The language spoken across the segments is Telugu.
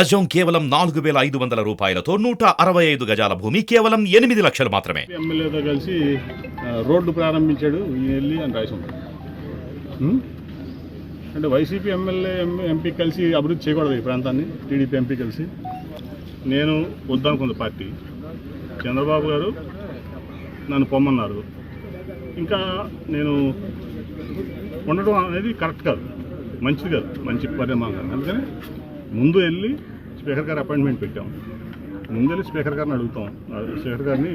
గజం కేవలం నాలుగు వేల ఐదు వందల రూపాయలతో నూట అరవై ఐదు గజాల భూమి కేవలం ఎనిమిది లక్షలు మాత్రమే. ఎమ్మెల్యేతో కలిసి ఆ, రోడ్డు ప్రారంభించాడు వెళ్ళి అని రాసి? అంటే వైసీపీ ఎమ్మెల్యే ఎం- ఎంపీ కలిసి అభివృద్ధి చేయకూడదు ఈ ప్రాంతాన్ని టీడీపీ ఎంపీ కలిసి. నేను వద్దనుకుంది పార్టీ. చంద్రబాబు గారు నన్ను పొమ్మన్నారు. ఇంకా నేను ఉండడం అనేది కరెక్ట్ కాదు. మంచిది కాదు. మంచి పరిణామం కాదు. అందుకని ముందు వెళ్ళి స్పీకర్ గారు అపాయింట్మెంట్ పెట్టాం. ముందు వెళ్ళి స్పీకర్ గారిని అడుగుతాం. స్పీకర్ గారిని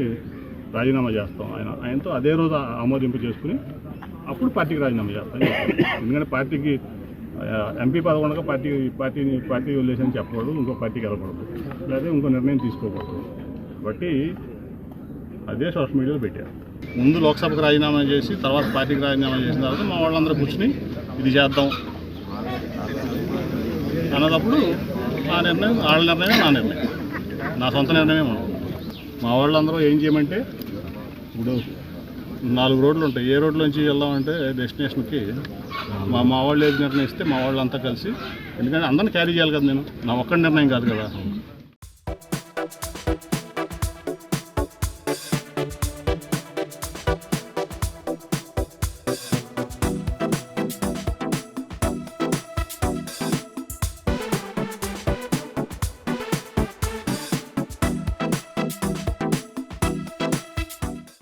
రాజీనామా చేస్తాం. ఆయన ఆయనతో అదే రోజు ఆమోదింపు చేసుకుని అప్పుడు పార్టీకి రాజీనామా చేస్తాం. ఎందుకంటే పార్టీకి ఎంపీ పదకొండగా పార్టీ పార్టీని పార్టీ వదిలేసని చెప్పకూడదు ఇంకో పార్టీకి వెళ్ళకూడదు. లేదా ఇంకో నిర్ణయం తీసుకోకూడదు. కాబట్టి అదే సోషల్ మీడియాలో పెట్టారు. ముందు లోక్సభకు రాజీనామా చేసి తర్వాత పార్టీకి రాజీనామా చేసిన తర్వాత మా వాళ్ళందరూ కూర్చుని ఇది చేద్దాం. అన్నదప్పుడు ఆ నిర్ణయం వాళ్ళ నిర్ణయం నా నిర్ణయం. నా సొంత నిర్ణయం ఉండదు మా వాళ్ళందరూ ఏం చేయమంటే ఇప్పుడు నాలుగు రోడ్లు ఉంటాయి. ఏ రోడ్ల నుంచి వెళ్దామంటే డెస్టినేషన్కి మా మా వాళ్ళు ఏది నిర్ణయిస్తే మా వాళ్ళంతా కలిసి ఎందుకంటే అందరిని క్యారీ చేయాలి కదా నేను. నా ఒక్కడి నిర్ణయం కాదు కదా.